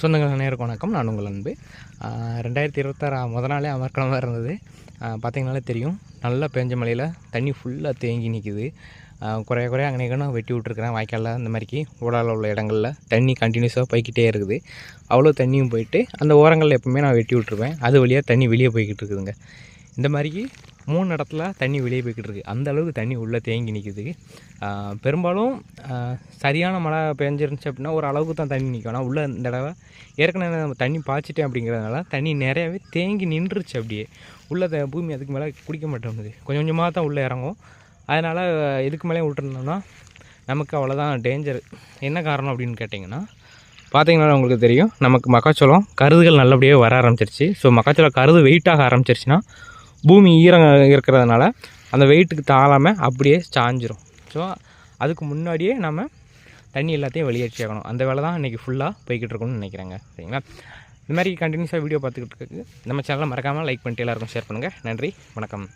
சொந்தங்கள் அனைவருக்கும் வணக்கம். நான் உங்கள் அன்பு. ரெண்டாயிரத்தி இருபத்தாறு முத நாளே அமர்க்கலமாக இருந்தது பார்த்திங்கனாலே தெரியும். நல்லா பெஞ்ச மலையில் தண்ணி ஃபுல்லாக தேங்கி நிற்கிது குறைய குறைய அங்கே நான் வெட்டி விட்ருக்குறேன் வாய்க்காலில் அந்த மாதிரிக்கு ஊடால உள்ள இடங்களில் தண்ணி கண்டினியூஸாக போய்கிட்டே இருக்குது. அவ்வளோ தண்ணியும் போயிட்டு அந்த ஓரங்களில் எப்போவுமே நான் வெட்டி விட்ருவேன் அது வழியாக தண்ணி வெளியே போய்கிட்டு இருக்குதுங்க. இந்த மாதிரிக்கு மூணு இடத்துல தண்ணி வெளியே போய்கிட்டு இருக்குது அந்த அளவுக்கு தண்ணி உள்ளே தேங்கி நிற்கிது பெரும்பாலும் சரியான மழை பெஞ்சிருந்துச்சு அப்படின்னா ஒரு அளவுக்கு தான் தண்ணி நிற்கும் ஆனால் உள்ளே இந்த தடவை ஏற்கனவே நம்ம தண்ணி பாய்ச்சிட்டேன் அப்படிங்கிறதுனால தண்ணி நிறையாவே தேங்கி நின்றுச்சு அப்படியே. உள்ளே பூமி அதுக்கு மேலே குடிக்க மாட்டேங்குது. கொஞ்சம் கொஞ்சமாக தான் உள்ளே இறங்கும். அதனால் இதுக்கு மேலே விட்டுருந்தோம்னா நமக்கு அவ்வளோதான் டேஞ்சர் என்ன காரணம் அப்படின்னு கேட்டிங்கன்னா பார்த்தீங்கன்னா உங்களுக்கு தெரியும் நமக்கு மக்காச்சோளம் கருதுகள் நல்லபடியாக வர ஆரம்பிச்சிருச்சு. ஸோ மக்காச்சோளம் கருது வெயிட்டாக ஆரம்பிச்சிருச்சுன்னா பூமி ஈரம் இருக்கிறதுனால அந்த வெயிட்டுக்கு தாழாமல் அப்படியே சாஞ்சிரும். ஸோ அதுக்கு முன்னாடியே நம்ம தண்ணி எல்லாத்தையும் வெளியேற்றி ஆகணும் அந்த வேலை தான் இன்றைக்கி ஃபுல்லாக போய்கிட்டு இருக்கணும்னு நினைக்கிறேங்க. சரிங்களா? இந்த மாதிரி கண்டினியூஸாக வீடியோ பார்த்துக்கிட்டு இருக்கு நம்ம சேனலை மறக்காமல் லைக் பண்ணிட்டு எல்லாருக்கும் ஷேர் பண்ணுங்கள் நன்றி வணக்கம்.